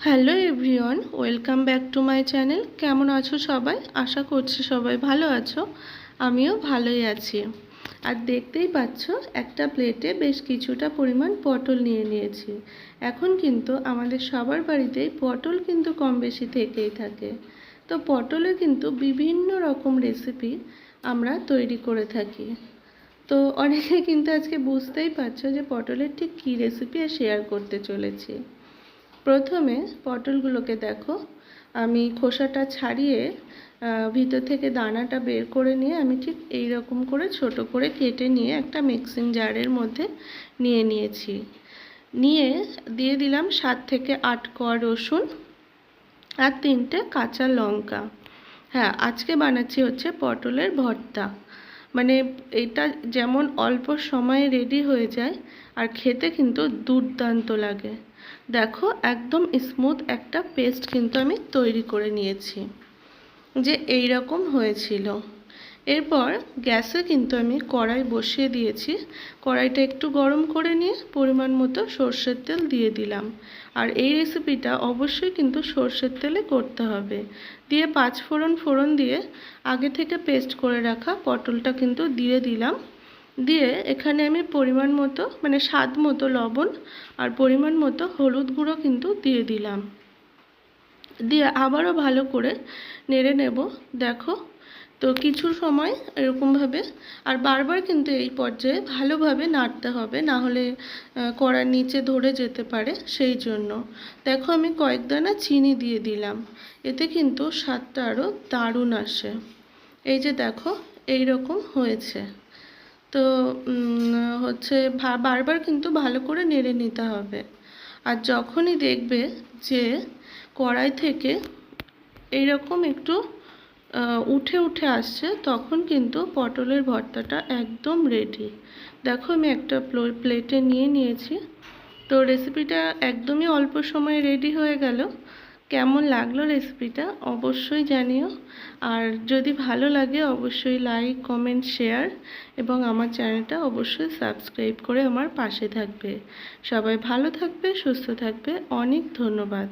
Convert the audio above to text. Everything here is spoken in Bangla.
Hello everyone, welcome back to my channel. কেমন আছো সবাই? আশা করছি সবাই ভালো আছো। আমিও ভালোই আছি। আর দেখতেই পাচ্ছ, একটা প্লেটে বেশ কিছুটা পরিমাণ পটল নিয়ে নিয়েছি। এখন কিন্তু আমাদের সবার বাড়িতেই পটল কিন্তু কম বেশি থেকেই থাকে। তো পটলে কিন্তু বিভিন্ন রকম রেসিপি আমরা তৈরি করে থাকি। তো অনেকে কিন্তু আজকে বুঝতেই পারছ যে পটলের ঠিক কী রেসিপি শেয়ার করতে চলেছি। প্রথমে পটলগুলোকে দেখো। আমি খোসাটা ছাড়িয়ে ভিতর থেকে দানাটা বের করে নিয়ে আমি ঠিক এই রকম করে ছোট করে কেটে নিয়ে একটা মিক্সিং জারের মধ্যে নিয়ে নিয়েছি। নিয়ে দিয়ে দিলাম সাত থেকে আট কোয়া রসুন আর তিনটে কাঁচা লঙ্কা। হ্যাঁ আজকে বানাচ্ছি হচ্ছে পটলের ভর্তা। মানে এটা যেমন অল্প সময়ে রেডি হয়ে যায়, আর খেতে কিন্তু দুর্দান্ত লাগে। দেখো, একদম স্মুথ একটা পেস্ট কিন্তু আমি তৈরি করে নিয়েছি, যে এই রকম হয়েছিল। এরপর গ্যাসে কিন্তু আমি কড়াই বসিয়ে দিয়েছি। কড়াইটা একটু গরম করে নিয়ে পরিমাণ মতো সর্ষের তেল দিয়ে দিলাম। আর এই রেসিপিটা অবশ্যই কিন্তু সর্ষের তেলে করতে হবে। দিয়ে পাঁচ ফোড়ন ফোড়ন দিয়ে আগে থেকে পেস্ট করে রাখা পটলটা কিন্তু দিয়ে দিলাম। দিয়ে এখানে আমি পরিমাণ মতো মানে স্বাদ মতো লবণ আর পরিমাণ মতো হলুদ গুঁড়ো কিন্তু দিয়ে দিলাম। দিয়ে আবারও ভালো করে নেড়ে নেব। দেখো তো কিছু সময় এরকমভাবে, আর বারবার কিন্তু এই পর্যায়ে ভালোভাবে নাড়তে হবে, না হলে কড়ার নিচে ধরে যেতে পারে সেই জন্য। দেখো আমি কয়েক দানা চিনি দিয়ে দিলাম, এতে কিন্তু স্বাদটা আরও দারুণ আসে। এই যে দেখো এই রকম হয়েছে। তো হচ্ছে বারবার কিন্তু ভালো করে নেড়ে নিতে হবে। আর যখনই দেখবে যে কড়াই থেকে এইরকম একটু উঠে উঠে আসছে, তখন কিন্তু পটলের ভর্তাটা একদম রেডি দেখো আমি একটা প্লো- প্লেটে নিয়ে নিয়েছি। তো রেসিপিটা একদমই অল্প সময়ে রেডি হয়ে গেল। কেমন লাগল রেসিপিটা অবশ্যই জানিও। আর যদি ভালো লাগে অবশ্যই লাইক কমেন্ট শেয়ার এবং আমার চ্যানেলটা অবশ্যই সাবস্ক্রাইব করে আমার পাশে থাকবে। সবাই ভালো থাকবে, সুস্থ থাকবে। অনেক ধন্যবাদ।